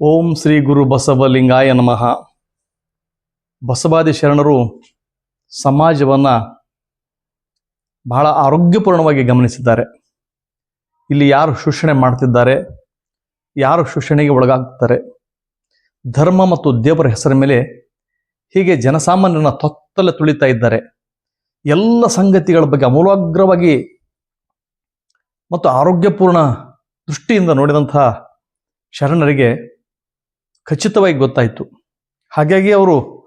ಓಂ ಶ್ರೀ ಗುರು ಬಸವಲಿಂಗಾಯ ನಮಃ. ಬಸವಾದಿ ಶರಣರು ಸಮಾಜವನ್ನು ಬಹಳ ಆರೋಗ್ಯಪೂರ್ಣವಾಗಿ ಗಮನಿಸಿದ್ದಾರೆ. ಇಲ್ಲಿ ಯಾರು ಶೋಷಣೆ ಮಾಡ್ತಿದ್ದಾರೆ, ಯಾರು ಶೋಷಣೆಗೆ ಒಳಗಾಗ್ತಾರೆ ಧರ್ಮ ಮತ್ತು ದೇವರ ಹೆಸರ ಮೇಲೆ ಹೀಗೆ ಜನಸಾಮಾನ್ಯರನ್ನ ತೊತ್ತಲೆ ತುಳಿತಾ ಇದ್ದಾರೆ. ಎಲ್ಲ ಸಂಗತಿಗಳ ಬಗ್ಗೆ ಅಮೂಲಾಗ್ರವಾಗಿ ಮತ್ತು ಆರೋಗ್ಯಪೂರ್ಣ ದೃಷ್ಟಿಯಿಂದ ನೋಡಿದಂತಹ ಶರಣರಿಗೆ ಖಚಿತವಾಗಿ ಗೊತ್ತಾಯಿತು. ಹಾಗಾಗಿ ಅವರು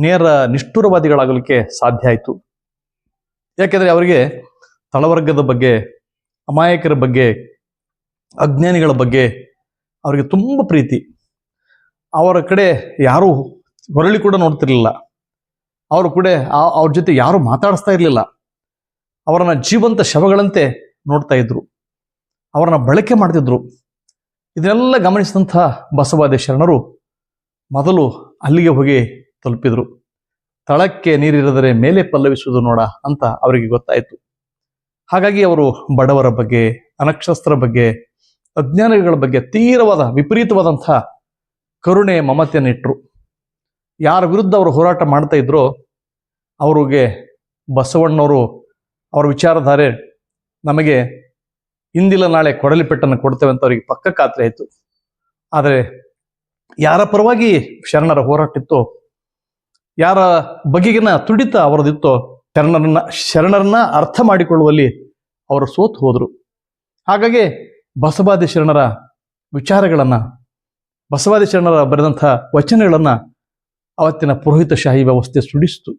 ನೇರ ನಿಷ್ಠುರವಾದಿಗಳಾಗಲಿಕ್ಕೆ ಸಾಧ್ಯ ಆಯಿತು. ಯಾಕೆಂದರೆ ಅವರಿಗೆ ತಳವರ್ಗದ ಬಗ್ಗೆ, ಅಮಾಯಕರ ಬಗ್ಗೆ, ಅಜ್ಞಾನಿಗಳ ಬಗ್ಗೆ ಅವರಿಗೆ ತುಂಬ ಪ್ರೀತಿ. ಅವರ ಕಡೆ ಯಾರೂ ಹೊರಳಿ ಕೂಡ ನೋಡ್ತಿರ್ಲಿಲ್ಲ. ಅವರು ಕೂಡ ಅವ್ರ ಜೊತೆ ಯಾರು ಮಾತಾಡಿಸ್ತಾ ಇರಲಿಲ್ಲ. ಅವರನ್ನ ಜೀವಂತ ಶವಗಳಂತೆ ನೋಡ್ತಾ ಇದ್ರು. ಅವರನ್ನ ಬಳಕೆ ಮಾಡ್ತಿದ್ರು. ಇದನ್ನೆಲ್ಲ ಗಮನಿಸಿದಂಥ ಬಸವಾದಿ ಮೊದಲು ಅಲ್ಲಿಗೆ ಹೋಗಿ ತಲುಪಿದರು. ತಳಕ್ಕೆ ನೀರಿರದರೆ ಮೇಲೆ ಪಲ್ಲವಿಸುವುದು ನೋಡ ಅಂತ ಅವರಿಗೆ ಗೊತ್ತಾಯಿತು. ಹಾಗಾಗಿ ಅವರು ಬಡವರ ಬಗ್ಗೆ ಅನಕ್ಷಸ್ತ್ರ ಬಗ್ಗೆ, ಅಜ್ಞಾನಿಗಳ ಬಗ್ಗೆ ತೀವ್ರವಾದ, ವಿಪರೀತವಾದಂಥ ಕರುಣೆ ಮಮತೆಯನ್ನು ಇಟ್ಟರು ಯಾರ ವಿರುದ್ಧ ಅವರು ಹೋರಾಟ ಮಾಡ್ತಾ ಇದ್ರೋ ಅವರಿಗೆ ಬಸವಣ್ಣವರು ಅವರ ವಿಚಾರಧಾರೆ ನಮಗೆ ಇಂದಿಲ್ಲ ನಾಳೆ ಕೊಡಲಿ ಪೆಟ್ಟನ್ನು ಕೊಡ್ತೇವೆ ಅಂತ ಅವರಿಗೆ ಪಕ್ಕ ಖಾತ್ರಿ ಆಯಿತು. ಆದರೆ ಯಾರ ಪರವಾಗಿ ಶರಣರ ಹೋರಾಟ ಇತ್ತೋ ಯಾರ ಬಗೆಗಿನ ತುಡಿತ ಅವರದಿತ್ತೋ, ಶರಣರನ್ನ ಶರಣರನ್ನ ಅರ್ಥ ಮಾಡಿಕೊಳ್ಳುವಲ್ಲಿ ಅವರು ಸೋತು ಹೋದರು. ಹಾಗಾಗಿ ಬಸವಾದಿ ಶರಣರ ವಿಚಾರಗಳನ್ನ, ಬಸವಾದಿ ಶರಣರ ಬರೆದಂಥ ವಚನಗಳನ್ನ ಅವತ್ತಿನ ಪುರೋಹಿತಶಾಹಿ ವ್ಯವಸ್ಥೆ ಸುಡಿಸ್ತು.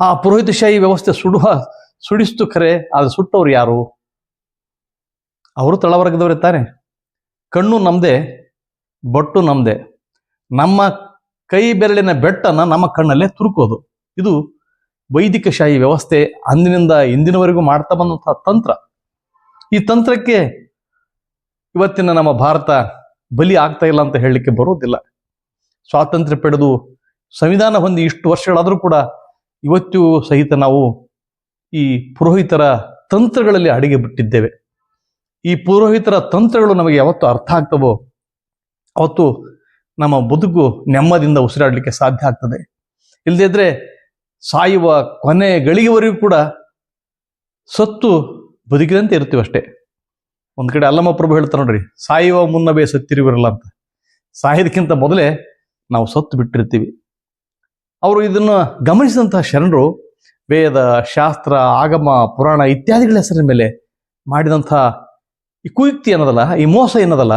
ಆ ಪುರೋಹಿತಶಾಹಿ ವ್ಯವಸ್ಥೆ ಸುಡುವ, ಸುಡಿಸ್ತು ಖರೆ ಆದರೆ ಸುಟ್ಟವ್ರು ಯಾರು? ಅವರು ತಳವರ್ಗದವರೇ ತಾನೆ ಕಣ್ಣು ನಮ್ಮದೇ ಬೊಟ್ಟು ನಮ್ಮದೇ ನಮ್ಮ ಕೈ ಬೆರಳಿನ ಬೆಟ್ಟನ್ನ ನಮ್ಮ ಕಣ್ಣಲ್ಲೇ ತುರುಕೋದು. ಇದು ವೈದಿಕ ಶಾಹಿ ವ್ಯವಸ್ಥೆ ಅಂದಿನಿಂದ ಇಂದಿನವರೆಗೂ ಮಾಡ್ತಾ ಬಂದಂತಹ ತಂತ್ರ. ಈ ತಂತ್ರಕ್ಕೆ ಇವತ್ತಿನ ನಮ್ಮ ಭಾರತ ಬಲಿ ಆಗ್ತಾ ಇಲ್ಲ ಅಂತ ಹೇಳಲಿಕ್ಕೆ ಬರೋದಿಲ್ಲ ಸ್ವಾತಂತ್ರ್ಯ ಪಡೆದು ಸಂವಿಧಾನ ಹೊಂದಿ ಇಷ್ಟು ವರ್ಷಗಳಾದರೂ ಕೂಡ ಇವತ್ತಿಗೂ ಸಹಿತ ನಾವು ಈ ಪುರೋಹಿತರ ತಂತ್ರಗಳಲ್ಲಿ ಅಡಿಗೆ ಬಿಟ್ಟಿದ್ದೇವೆ ಈ ಪುರೋಹಿತರ ತಂತ್ರಗಳು ನಮಗೆ ಯಾವತ್ತು ಅರ್ಥ ಆಗ್ತವೋ, ಅವತ್ತು ನಮ್ಮ ಬದುಕು ನೆಮ್ಮದಿಯಿಂದ ಉಸಿರಾಡಲಿಕ್ಕೆ ಸಾಧ್ಯ ಆಗ್ತದೆ. ಇಲ್ಲದಿದ್ದರೆ ಸಾಯುವ ಕೊನೆ ಗಳಿಗೆವರೆಗೂ ಕೂಡ ಸತ್ತು ಬದುಕಿದಂತೆ ಇರ್ತೀವಿ ಅಷ್ಟೇ. ಒಂದು ಕಡೆ ಅಲ್ಲಮ್ಮ ಪ್ರಭು ಹೇಳ್ತಾರೆ ನೋಡ್ರಿ, ಸಾಯುವ ಮುನ್ನವೇ ಸತ್ತಿರುವಿರಲ್ಲ ಅಂತ. ಸಾಯೋದಕ್ಕಿಂತ ಮೊದಲೇ ನಾವು ಸತ್ತು ಬಿಟ್ಟಿರ್ತೀವಿ. ಅವರು ಇದನ್ನು ಗಮನಿಸಿದಂತಹ ಶರಣರು ವೇದ, ಶಾಸ್ತ್ರ, ಆಗಮ, ಪುರಾಣ ಇತ್ಯಾದಿಗಳ ಹೆಸರಿನ ಮೇಲೆ ಮಾಡಿದಂಥ ಈ ಕುಯುಕ್ತಿ ಅನ್ನೋದಲ್ಲ ಈ ಮೋಸ ಏನದಲ್ಲ,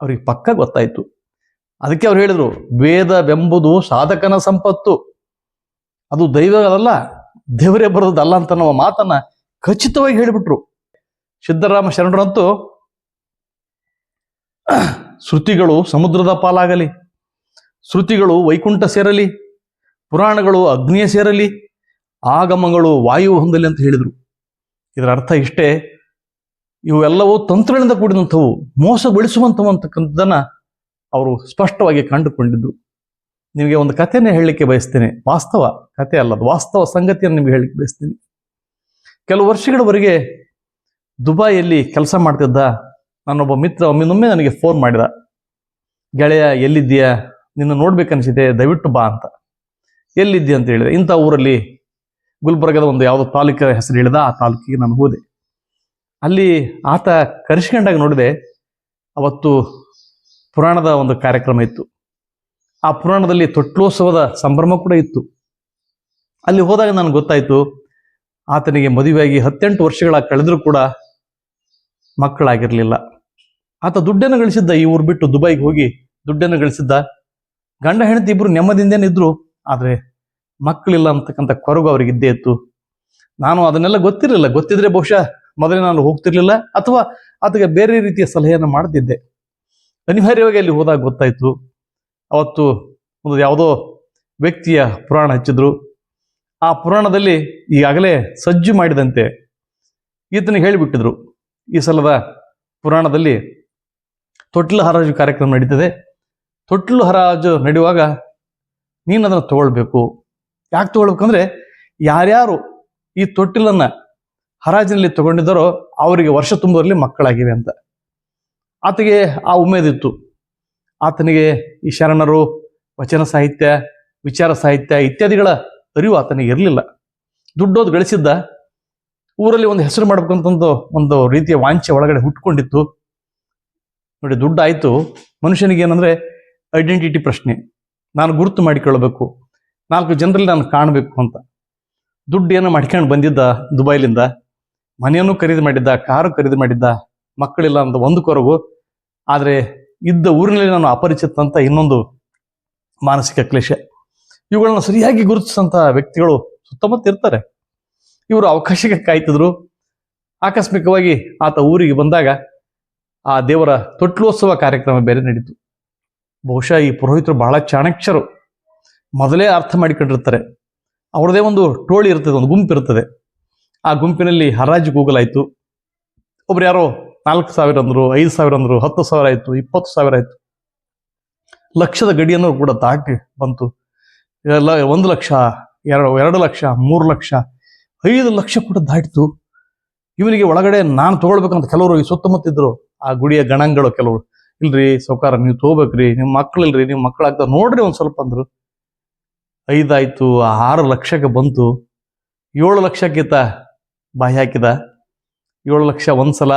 ಅವ್ರಿಗೆ ಪಕ್ಕ ಗೊತ್ತಾಯ್ತು. ಅದಕ್ಕೆ ಅವ್ರು ಹೇಳಿದರು ವೇದವೆಂಬುದು ಸಾಧಕನ ಸಂಪತ್ತು. ಅದು ದೈವದಲ್ಲ ದೇವರೇ ಬರೋದಲ್ಲ ಅಂತ ನಮ್ಮ ಮಾತನ್ನ ಖಚಿತವಾಗಿ ಹೇಳಿಬಿಟ್ರು. ಸಿದ್ದರಾಮ ಶರಣರಂತೂ, ಶ್ರುತಿಗಳು ಸಮುದ್ರದ ಪಾಲಾಗಲಿ, ಶ್ರುತಿಗಳು ವೈಕುಂಠ ಸೇರಲಿ, ಪುರಾಣಗಳು ಅಗ್ನಿಯ ಸೇರಲಿ, ಆಗಮಗಳು ವಾಯು ಹೊಂದಲಿ ಅಂತ ಹೇಳಿದರು. ಇದರ ಅರ್ಥ ಇಷ್ಟೇ ಇವೆಲ್ಲವೂ ತಂತ್ರಗಳಿಂದ ಕೂಡಿದಂಥವು ಮೋಸಗೊಳಿಸುವಂಥವು ಅಂತಕ್ಕಂಥದ್ದನ್ನು ಅವರು ಸ್ಪಷ್ಟವಾಗಿ ಕಂಡುಕೊಂಡಿದ್ದು. ನಿಮಗೆ ಒಂದು ಕಥೆಯನ್ನು ಹೇಳಲಿಕ್ಕೆ ಬಯಸ್ತೇನೆ. ವಾಸ್ತವ ಕಥೆ ಅಲ್ಲದು ವಾಸ್ತವ ಸಂಗತಿಯನ್ನು ನಿಮಗೆ ಹೇಳಲಿಕ್ಕೆ ಬಯಸ್ತೇನೆ. ಕೆಲವು ವರ್ಷಗಳವರೆಗೆ ದುಬೈಯಲ್ಲಿ ಕೆಲಸ ಮಾಡ್ತಿದ್ದ ನನ್ನೊಬ್ಬ ಮಿತ್ರ ಒಮ್ಮಿನೊಮ್ಮೆ ನನಗೆ ಫೋನ್ ಮಾಡಿದ. ಗೆಳೆಯ, ಎಲ್ಲಿದ್ದೀಯಾ? ನಿನ್ನ ನೋಡ್ಬೇಕನ್ಸಿದೆ ದಯವಿಟ್ಟು ಬಾ ಅಂತ. ಎಲ್ಲಿದ್ದೀಯ ಅಂತ ಹೇಳಿದೆ. ಇಂಥ ಊರಲ್ಲಿ ಗುಲ್ಬರ್ಗದ ಒಂದು ಯಾವುದೋ ತಾಲೂಕಿನ ಹೆಸರು ಹೇಳಿದ, ಆ ತಾಲೂಕಿಗೆ ನಾನು ಹೋದೆ. ಅಲ್ಲಿ ಆತ ಕರೆಸ್ಕೊಂಡಾಗ ನೋಡಿದೆ, ಅವತ್ತು ಪುರಾಣದ ಒಂದು ಕಾರ್ಯಕ್ರಮ ಇತ್ತು. ಆ ಪುರಾಣದಲ್ಲಿ ತೊಟ್ಲೋತ್ಸವದ ಸಂಭ್ರಮ ಕೂಡ ಇತ್ತು. ಅಲ್ಲಿ ಹೋದಾಗ ನನಗೆ ಗೊತ್ತಾಯಿತು, ಆತನಿಗೆ ಮದುವೆಯಾಗಿ ಹತ್ತೆಂಟು ವರ್ಷಗಳ ಕಳೆದರೂ ಕೂಡ ಮಕ್ಕಳಾಗಿರಲಿಲ್ಲ. ಆತ ದುಡ್ಡನ್ನು ಗಳಿಸಿದ್ದ ಈ ಊರು ಬಿಟ್ಟು ದುಬೈಗೆ ಹೋಗಿ ದುಡ್ಡನ್ನು ಗಳಿಸಿದ್ದ. ಗಂಡ ಹೆಂಡತಿ ಇಬ್ಬರು ನೆಮ್ಮದಿಂದೇನೆ ಇದ್ರು, ಆದರೆ ಮಕ್ಕಳಿಲ್ಲ ಅಂತಕ್ಕಂಥ ಕೊರಗು ಅವ್ರಿಗೆ ಇದ್ದೇ ಇತ್ತು. ನಾನು ಅದನ್ನೆಲ್ಲ ಗೊತ್ತಿರಲಿಲ್ಲ. ಗೊತ್ತಿದ್ರೆ ಬಹುಶಃ ಮೊದಲೇ ನಾನು ಹೋಗ್ತಿರ್ಲಿಲ್ಲ ಅಥವಾ ಆತಗೆ ಬೇರೆ ರೀತಿಯ ಸಲಹೆಯನ್ನು ಮಾಡ್ತಿದ್ದೆ. ಅನಿವಾರ್ಯವಾಗಿ ಅಲ್ಲಿ ಹೋದಾಗ ಗೊತ್ತಾಯಿತು. ಅವತ್ತು ಒಂದು ಯಾವುದೋ ವ್ಯಕ್ತಿಯ ಪುರಾಣ ಹಚ್ಚಿದ್ರು. ಆ ಪುರಾಣದಲ್ಲಿ ಈಗಾಗಲೇ ಸಜ್ಜು ಮಾಡಿದಂತೆ ಈತನಿಗೆ ಹೇಳಿಬಿಟ್ಟಿದ್ರು. ಈ ಸಲದ ಪುರಾಣದಲ್ಲಿ ತೊಟ್ಲು ಹರಾಜು ಕಾರ್ಯಕ್ರಮ ನಡೀತದೆ. ತೊಟ್ಲು ಹರಾಜು ನಡೆಯುವಾಗ ನೀನು ಅದನ್ನು ತಗೊಳ್ಬೇಕು. ಯಾಕೆ ತಗೊಳ್ಬೇಕಂದ್ರೆ ಯಾರ್ಯಾರು ಈ ತೊಟ್ಟಿಲನ್ನ ಹರಾಜಿನಲ್ಲಿ ತಗೊಂಡಿದ್ದರೋ ಅವರಿಗೆ ವರ್ಷ ತುಂಬುವರಲ್ಲಿ ಮಕ್ಕಳಾಗಿವೆ ಅಂತ. ಆತಗೆ ಆ ಉಮೇದಿತ್ತು. ಆತನಿಗೆ ಈ ಶರಣರು, ವಚನ ಸಾಹಿತ್ಯ, ವಿಚಾರ ಸಾಹಿತ್ಯ ಇತ್ಯಾದಿಗಳ ಅರಿವು ಆತನಿಗೆ ಇರಲಿಲ್ಲ. ದುಡ್ಡೋದು ಗಳಿಸಿದ್ದ ಊರಲ್ಲಿ ಒಂದು ಹೆಸರು ಮಾಡ್ಬೇಕಂತಂದು ಒಂದು ರೀತಿಯ ವಾಂಛೆ ಒಳಗಡೆ ಹುಟ್ಕೊಂಡಿತ್ತು. ನೋಡಿ ದುಡ್ಡು ಆಯಿತು ಮನುಷ್ಯನಿಗೆ ಏನಂದ್ರೆ ಐಡೆಂಟಿಟಿ ಪ್ರಶ್ನೆ. ನಾನು ಗುರುತು ಮಾಡಿಕೊಳ್ಳಬೇಕು. ನಾಲ್ಕು ಜನರಲ್ಲಿ ನಾನು ಕಾಣಬೇಕು ಅಂತ. ದುಡ್ಡು ಏನೋ ಮಾಡ್ಕೊಂಡು ಬಂದಿದ್ದ ದುಬೈಲಿಂದ. ಮನೆಯನ್ನು ಖರೀದಿ ಮಾಡಿದ್ದ, ಕಾರು ಖರೀದಿ ಮಾಡಿದ್ದ ಮಕ್ಕಳಿಲ್ಲ ಅಂತ ಒಂದು ಕೊರಗು. ಆದರೆ ಇದ್ದ ಊರಿನಲ್ಲಿ ನಾನು ಅಪರಿಚಿತ ಅಂತ ಇನ್ನೊಂದು ಮಾನಸಿಕ ಕ್ಲೇಷ ಇವುಗಳನ್ನು ಸರಿಯಾಗಿ ಗುರುತಿಸಿದಂತಹ ವ್ಯಕ್ತಿಗಳು ಸುತ್ತಮುತ್ತ ಇರ್ತಾರೆ. ಇವರು ಅವಕಾಶಕ್ಕೆ ಕಾಯ್ತಿದ್ರು. ಆಕಸ್ಮಿಕವಾಗಿ ಆತ ಊರಿಗೆ ಬಂದಾಗ ಆ ದೇವರ ತೊಟ್ಲೋತ್ಸವ ಕಾರ್ಯಕ್ರಮ ಬೇರೆ ನಡೀತು. ಬಹುಶಃ ಈ ಪುರೋಹಿತರು ಬಹಳ ಚಾಣಕ್ಷರು ಮೊದಲೇ ಅರ್ಥ ಮಾಡಿಕೊಂಡಿರ್ತಾರೆ. ಅವ್ರದೇ ಒಂದು ಟೋಳಿ ಇರ್ತದೆ, ಒಂದು ಗುಂಪು ಇರ್ತದೆ. ಆ ಗುಂಪಿನಲ್ಲಿ ಹರಾಜು ಕೂಗಲಾಯಿತು ಒಬ್ರು ಯಾರೋ ನಾಲ್ಕು ಸಾವಿರ ಅಂದರು, ಐದು ಸಾವಿರ ಅಂದರು, ಹತ್ತು ಸಾವಿರ ಆಯ್ತು, ಇಪ್ಪತ್ತು ಸಾವಿರ ಆಯ್ತು. ಲಕ್ಷದ ಗಡಿಯನ್ನು ಕೂಡ ದಾಟಿ ಬಂತು. ಎಲ್ಲ ಒಂದು ಲಕ್ಷ, ಎರಡು ಎರಡು ಲಕ್ಷ, ಮೂರು ಲಕ್ಷ, ಐದು ಲಕ್ಷ ಕೂಡ ದಾಟಿತು. ಇವನಿಗೆ ಒಳಗಡೆ ನಾನು ತಗೊಳ್ಬೇಕಂತ ಕೆಲವರು ಈ ಸುತ್ತಮುತ್ತಿದ್ರು. ಆ ಗುಡಿಯ ಗಣಂಗಳು ಕೆಲವರು, ಇಲ್ರಿ, ಸೌಕಾರ, ನೀವು ತಗೋಬೇಕ್ರಿ, ನಿಮ್ಮ ಮಕ್ಳಿಲ್ರಿ ನಿಮ್ಮ ಮಕ್ಕಳಾಗ್ತಾ ನೋಡ್ರಿ ಒಂದು ಸ್ವಲ್ಪ ಅಂದ್ರು. ಐದಾಯ್ತು, ಆರು ಲಕ್ಷಕ್ಕೆ ಬಂತು. ಏಳು ಲಕ್ಷಕ್ಕಿಂತ ಬಾಯಿ ಹಾಕಿದ? ಏಳು ಲಕ್ಷ ಒಂದು ಸಲ,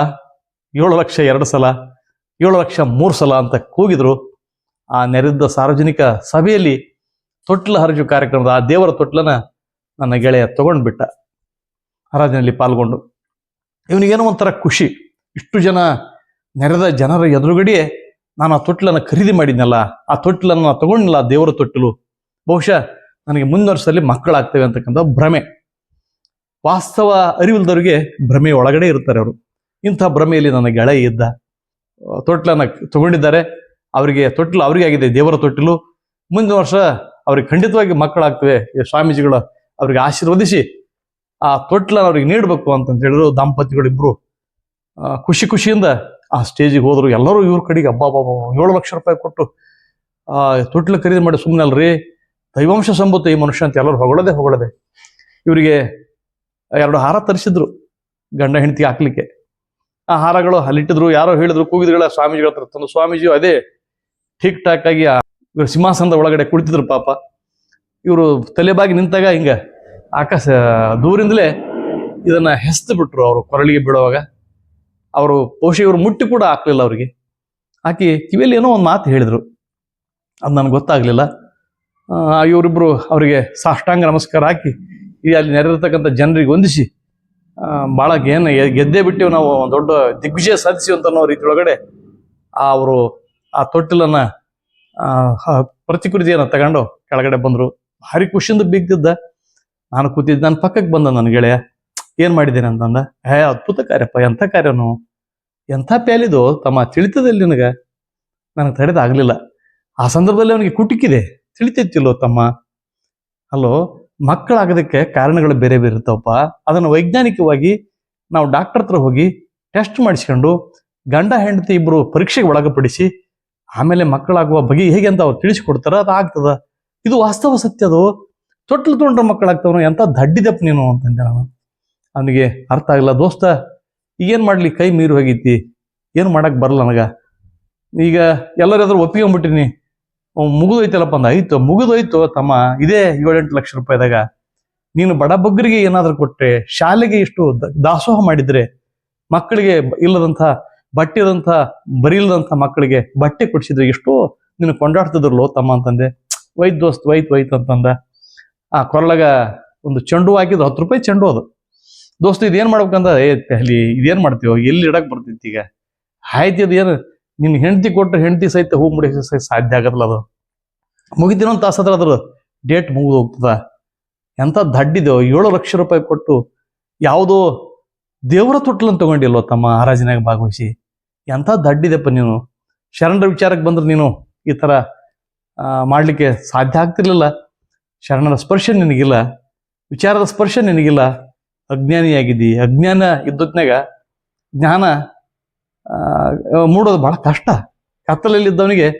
ಏಳು ಲಕ್ಷ ಎರಡು ಸಲ, ಏಳು ಲಕ್ಷ ಮೂರು ಸಲ ಅಂತ ಕೂಗಿದ್ರು. ಆ ನೆರೆದ ಸಾರ್ವಜನಿಕ ಸಭೆಯಲ್ಲಿ ತೊಟ್ಲ ಹರಜು ಕಾರ್ಯಕ್ರಮದ ಆ ದೇವರ ತೊಟ್ಲನ ನನ್ನ ಗೆಳೆಯ ತಗೊಂಡ್ಬಿಟ್ಟ. ಹರಾಜಿನಲ್ಲಿ ಪಾಲ್ಗೊಂಡು. ಇವನಿಗೇನೋ ಒಂಥರ ಖುಷಿ. ಇಷ್ಟು ಜನ ನೆರೆದ ಜನರ ಎದುರುಗಡೆಯೇ ನಾನು ಆ ತೊಟ್ಲನ್ನು ಖರೀದಿ ಮಾಡಿದ್ನಲ್ಲ, ಆ ತೊಟ್ಲನ್ನ ತಗೊಂಡಿಲ್ಲ ಆ ದೇವರ ತೊಟ್ಟಲು ಬಹುಶಃ ನನಗೆ ಮುಂದಿನ ವರ್ಷದಲ್ಲಿ ಮಕ್ಕಳಾಗ್ತವೆ ಅಂತಕ್ಕಂಥ ಭ್ರಮೆ. ವಾಸ್ತವ ಅರಿವಿಲ್ದವ್ರಿಗೆ ಭ್ರಮೆ ಒಳಗಡೆ ಇರ್ತಾರೆ ಅವರು. ಇಂಥ ಭ್ರಮೆಯಲ್ಲಿ ನನ್ನ ಗೆಳೆಯ ಇದ್ದ. ತೊಟ್ಲನ್ನ ತಗೊಂಡಿದ್ದಾರೆ. ಅವರಿಗೆ ತೊಟ್ಲು, ಅವರಿಗೆ ಆಗಿದೆ, ದೇವರ ತೊಟ್ಟಿಲು ಮುಂದಿನ ವರ್ಷ ಅವ್ರಿಗೆ ಖಂಡಿತವಾಗಿ ಮಕ್ಕಳಾಗ್ತವೆ. ಸ್ವಾಮೀಜಿಗಳು ಅವ್ರಿಗೆ ಆಶೀರ್ವದಿಸಿ ಆ ತೊಟ್ಲನ್ನ ಅವ್ರಿಗೆ ನೀಡಬೇಕು ಅಂತಂತ ಹೇಳಿದ್ರು. ದಾಂಪತ್ಯಗಳಿಬ್ರು ಖುಷಿ ಖುಷಿಯಿಂದ ಆ ಸ್ಟೇಜಿಗೆ ಹೋದ್ರು. ಎಲ್ಲರೂ ಇವ್ರ ಕಡೆಗೆ ಹಬ್ಬ ಹಬ್ಬ ಏಳು ಲಕ್ಷ ರೂಪಾಯಿ ಕೊಟ್ಟು, ಆ, ತೊಟ್ಲು ಖರೀದಿ ಮಾಡಿ ಸುಮ್ಮನೆ ಅಲ್ರಿ. ದೈವಾಂಶ ಸಂಭುತ ಈ ಮನುಷ್ಯ ಅಂತ ಎಲ್ಲರೂ ಹೊಗಳದೆ ಹೊಗಳದೆ. ಇವರಿಗೆ ಎರಡು ಹಾರ ತರಿಸಿದ್ರು, ಗಂಡ ಹೆಂಡತಿ ಹಾಕ್ಲಿಕ್ಕೆ. ಆ ಹಾರಗಳು ಅಲ್ಲಿಟ್ಟಿದ್ರು, ಯಾರೋ ಹೇಳಿದ್ರು ಕೂಗಿದ್ಗಳ ಸ್ವಾಮೀಜಿಗಳ ಹತ್ರ ತಂದು. ಸ್ವಾಮೀಜಿ ಅದೇ ಠೀಕ್ ಠಾಕ್ ಆಗಿ ಆ ಸಿಂಹಾಸನದ ಒಳಗಡೆ ಕುಳಿತಿದ್ರು ಪಾಪ. ಇವರು ತಲೆಬಾಗಿ ನಿಂತಾಗ ಹಿಂಗ ಆಕಾಶ, ದೂರಿಂದಲೇ ಇದನ್ನ ಹೆಸ್ತು ಬಿಟ್ರು ಅವರು ಕೊರಳಿಗೆ ಬೀಳುವಾಗ. ಅವರು ಇವರು ಮುಟ್ಟಿ ಕೂಡ ಹಾಕ್ಲಿಲ್ಲ ಅವರಿಗೆ. ಆಕಿ ಕಿವಿಯಲ್ಲಿ ಏನೋ ಒಂದು ಮಾತು ಹೇಳಿದ್ರು. ಅದು ನನಗೆ ಗೊತ್ತಾಗ್ಲಿಲ್ಲ. ಇವರಿಬ್ರು ಅವರಿಗೆ ಸಾಷ್ಟಾಂಗ ನಮಸ್ಕಾರ ಹಾಕಿ ಈ ಅಲ್ಲಿ ನೆರೆದಿರ್ತಕ್ಕಂಥ ಜನರಿಗೆ ಹೊಂದಿಸಿ ಭಾಳ ಏನು ಗೆದ್ದೇ ಬಿಟ್ಟಿವಿ ನಾವು ದೊಡ್ಡ ದಿಗ್ವಿಜಯ ಸಾಧಿಸಿ ಅಂತ ಅನ್ನೋ ರೀತಿ ಒಳಗಡೆ ಆ ಅವರು ಆ ತೊಟ್ಟಿಲನ್ನು ಪ್ರತಿಕೃತಿಯನ್ನು ತಗೊಂಡು ಕೆಳಗಡೆ ಬಂದರು. ಭಾರಿ ಖುಷಿಯಿಂದ ಬಿಗ್ದಿದ್ದ. ನಾನು ಕೂತಿದ್ದೆ ನನ್ನ ಪಕ್ಕಕ್ಕೆ ಬಂದ ನನ್ನ ಗೆಳೆಯ. ಏನ್ ಮಾಡಿದ್ದೇನೆ ಅಂತಂದ, ಹೇ, ಅದ್ಭುತ ಕಾರ್ಯಪ್ಪ, ಎಂಥ ಕಾರ್ಯನು ಎಂಥ ಪ್ಯಾಲಿದು ತಮ್ಮ ತಿಳಿತದಲ್ಲಿ ನಿನಗೆ ನನಗೆ ತಡೆದಾಗಲಿಲ್ಲ. ಆ ಸಂದರ್ಭದಲ್ಲಿ ಅವನಿಗೆ ಕುಟುಕಿದೆ. ತಿಳಿತೈತಿಲ್ಲೋ ತಮ್ಮ? ಅಲ್ಲೋ ಮಕ್ಕಳಾಗೋದಕ್ಕೆ ಕಾರಣಗಳು ಬೇರೆ ಬೇರೆ ಇರ್ತಾವಪ್ಪ. ಅದನ್ನು ವೈಜ್ಞಾನಿಕವಾಗಿ ನಾವು ಡಾಕ್ಟರ್ ಹತ್ರ ಹೋಗಿ ಟೆಸ್ಟ್ ಮಾಡಿಸ್ಕೊಂಡು ಗಂಡ, ಹೆಂಡತಿ ಇಬ್ಬರು ಪರೀಕ್ಷೆಗೆ ಒಳಗಪಡಿಸಿ ಆಮೇಲೆ ಮಕ್ಕಳಾಗುವ ಬಗೆ ಹೇಗೆ ಅಂತ ಅವ್ರು ತಿಳಿಸ್ಕೊಡ್ತಾರ ಅದು ಆಗ್ತದ. ಇದು ವಾಸ್ತವ ಸತ್ಯ ಅದು. ತೊಟ್ಲು ತೊಗೊಂಡ್ರೆ ಮಕ್ಕಳಾಗ್ತಾವನು, ಎಂತ ದಡ್ಡಿದಪ್ಪ ನೀನು ಅಂತಂದೆ ನಾನು. ಅವನಿಗೆ ಅರ್ಥ ಆಗಲ್ಲ ದೋಸ್ತ, ಈಗೇನ್ ಮಾಡಲಿ, ಕೈ ಮೀರು ಹೋಗೈತಿ. ಏನು ಮಾಡಕ್ ಬರಲ್ಲ ನನಗೆ. ಈಗ ಎಲ್ಲರಾದ್ರೂ ಒಪ್ಪಿಕೊಂಡ್ಬಿಟ್ಟಿನಿ ಮುಗಿದೋಯ್ತಲ್ಲಪ್ಪ ಅಂದ. ಆಯ್ತು, ಮುಗಿದೋಯ್ತು, ತಮ್ಮ, ಇದೇ ಏಳೆಂಟು ಲಕ್ಷ ರೂಪಾಯಿದಾಗ. ನೀನು ಬಡ ಬಗ್ಗರಿಗೆ ಏನಾದರೂ ಕೊಟ್ರೆ, ಶಾಲೆಗೆ ಇಷ್ಟು ದಾಸೋಹ ಮಾಡಿದ್ರೆ, ಮಕ್ಕಳಿಗೆ ಇಲ್ಲದಂತ ಇಲ್ಲದಂಥ, ಬಟ್ಟೆ ಬರೀಲ್ದಂಥ ಬರೀ ಮಕ್ಕಳಿಗೆ ಬಟ್ಟೆ ಕೊಡಿಸಿದ್ರೆ ಎಷ್ಟೋ ನೀನು ಕೊಂಡಾಡ್ತಿದ್ರಲ್ಲೋ ತಮ್ಮ ಅಂತಂದೆ. ವೈದ್ ದೋಸ್ತ್, ವೈತ್ ವೈತ್ ಅಂತಂದ. ಆ ಕೊರಳಗ ಒಂದು ಚೆಂಡು ಹಾಕಿದ್ರು ಹತ್ತು ರೂಪಾಯಿ ಚೆಂಡು ಅದು. ದೋಸ್ತ, ಇದೇನ್ ಮಾಡ್ಬೇಕಂದ? ಏ, ಅಲ್ಲಿ ಇದೇನ್ ಮಾಡ್ತೀವೋ ಎಲ್ಲಿ ಇಡಕ್ ಬರ್ತೈತಿ ಈಗ ಆಯ್ತು ಇದು ಏನು ನಿನ್ ಹೆಂಡತಿ ಕೊಟ್ಟರೆ ಹೆಂಡತಿ ಸಹಿತ ಹೂ ಮುಡಿ ಸಾಧ್ಯ ಆಗತ್ತಲ್ಲ ಅದು. ಮುಗಿದಿನೊಂದು ತಾಸು ಅದ್ರ ಡೇಟ್ ಮುಗಿದು ಹೋಗ್ತದ. ಎಂತ ದಡ್ಡಿದೆವು ಏಳು ಲಕ್ಷ ರೂಪಾಯಿ ಕೊಟ್ಟು ಯಾವುದೋ ದೇವರ ತೊಟ್ಲನ್ನು ತಗೊಂಡಿಲ್ವ ತಮ್ಮ ಹರಾಜಿನಾಗ ಭಾಗವಹಿಸಿ. ಎಂಥ ದಡ್ಡಿದೆಪ್ಪ ನೀನು. ಶರಣರ ವಿಚಾರಕ್ಕೆ ಬಂದ್ರೆ ನೀನು ಈ ಥರ ಮಾಡಲಿಕ್ಕೆ ಸಾಧ್ಯ ಆಗ್ತಿರ್ಲಿಲ್ಲ. ಶರಣರ ಸ್ಪರ್ಶ ನಿನಗಿಲ್ಲ. ವಿಚಾರದ ಸ್ಪರ್ಶ ನಿನಗಿಲ್ಲ. ಅಜ್ಞಾನಿಯಾಗಿದ್ದಿ. ಅಜ್ಞಾನ ಇದ್ದೊತ್ನಾಗ ಜ್ಞಾನ ಮೂಡೋದು ಬಹಳ ಕಷ್ಟ. ಕತ್ತಲಲ್ಲಿದ್ದವನಿಗೆ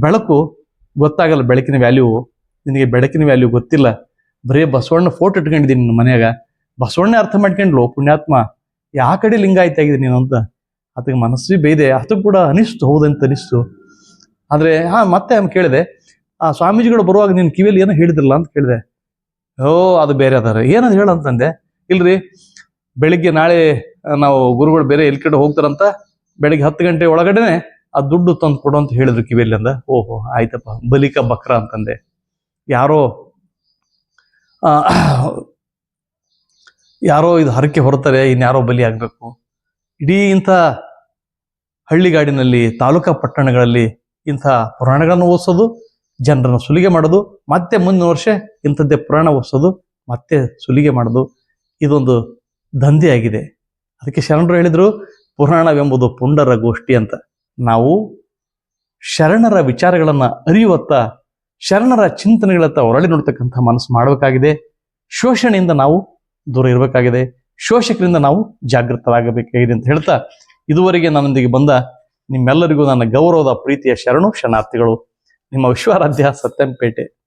ಬೆಳಕು ಗೊತ್ತಾಗಲ್ಲ, ಬೆಳಕಿನ ವ್ಯಾಲ್ಯೂ ನಿನಗೆ ಬೆಳಕಿನ ವ್ಯಾಲ್ಯೂ ಗೊತ್ತಿಲ್ಲ. ಬರೀ ಬಸವಣ್ಣ ಫೋಟೋ ಇಟ್ಕೊಂಡಿದ್ದೀನಿ ನಿನ್ನ ಮನೆಯಾಗ. ಬಸವಣ್ಣ ಅರ್ಥ ಮಾಡ್ಕೊಂಡ್ಲು ಪುಣ್ಯಾತ್ಮ, ಯಾ ಕಡೆ ಲಿಂಗಾಯತ ಆಗಿದೆ ನೀನು ಅಂತ. ಅದಕ್ಕೆ ಮನಸ್ಸು ಬೇಯ್ದೆ, ಅದು ಕೂಡ ಅನಿಸ್ತು, ಹೌದಂತ ಅನಿಸ್ತು. ಆದ್ರೆ, ಹಾ, ಮತ್ತೆ ಅವ್ನು ಕೇಳಿದೆ, ಆ ಸ್ವಾಮೀಜಿಗಳು ಬರುವಾಗ ನೀನು ಕಿವಿಯಲ್ಲಿ ಏನೋ ಹೇಳಿದ್ರಲ್ಲ ಅಂತ ಕೇಳಿದೆ. ಓ, ಅದು ಬೇರೆ ಅದಾರ. ಏನದು ಹೇಳಂತಂದೆ ಇಲ್ರಿ, ಬೆಳಿಗ್ಗೆ ನಾಳೆ ನಾವು ಗುರುಗಳು ಬೇರೆ ಎಲ್ಲಿ ಕಡೆ ಹೋಗ್ತಾರಂತ ಬೆಳಿಗ್ಗೆ ಹತ್ತು ಗಂಟೆ ಒಳಗಡೆನೆ ಆ ದುಡ್ಡು ತಂದು ಕೊಡು ಅಂತ ಹೇಳಿದ್ರು ಕಿವಿಯಲ್ಲಿ ಅಂದ ಓಹೋ, ಆಯ್ತಪ್ಪ, ಬಲಿಕ ಬಕ್ರ ಅಂತಂದೆ. ಯಾರೋ ಯಾರೋ ಇದು ಹರಕೆ ಹೊರತಾರೆ, ಇನ್ಯಾರೋ ಬಲಿ ಆಗಬೇಕು. ಇಡೀ ಇಂಥ ಹಳ್ಳಿಗಾಡಿನಲ್ಲಿ, ತಾಲೂಕಾ ಪಟ್ಟಣಗಳಲ್ಲಿ ಇಂಥ ಪುರಾಣಗಳನ್ನು ಓದಿಸೋದು, ಜನರನ್ನು ಸುಲಿಗೆ ಮಾಡೋದು, ಮತ್ತೆ ಮುಂದಿನ ವರ್ಷ ಇಂಥದ್ದೇ ಪುರಾಣ ಓದಿಸೋದು, ಮತ್ತೆ ಸುಲಿಗೆ ಮಾಡೋದು, ಇದೊಂದು ದಂಧೆಯಾಗಿದೆ. ಅದಕ್ಕೆ ಶರಣರು ಹೇಳಿದ್ರು ಪುರಾಣವೆಂಬುದು ಪುಂಡರ ಗೋಷ್ಠಿ ಅಂತ. ನಾವು ಶರಣರ ವಿಚಾರಗಳನ್ನು ಅರಿಯುವತ್ತ, ಶರಣರ ಚಿಂತನೆಗಳತ್ತ ಹೊರಳಿ ನೋಡ್ತಕ್ಕಂಥ ಮನಸ್ಸು ಮಾಡಬೇಕಾಗಿದೆ. ಶೋಷಣೆಯಿಂದ ನಾವು ದೂರ ಇರಬೇಕಾಗಿದೆ. ಶೋಷಕರಿಂದ ನಾವು ಜಾಗೃತರಾಗಬೇಕಾಗಿದೆ ಅಂತ ಹೇಳ್ತಾ ಇದುವರೆಗೆ ನನ್ನೊಂದಿಗೆ ಬಂದ ನಿಮ್ಮೆಲ್ಲರಿಗೂ ನನ್ನ ಗೌರವದ ಪ್ರೀತಿಯ ಶರಣು ಶರಣಾರ್ಥಿಗಳು ನಿಮ್ಮ ವಿಶ್ವಾರಾಧ್ಯ ಸತ್ಯಂಪೇಟೆ.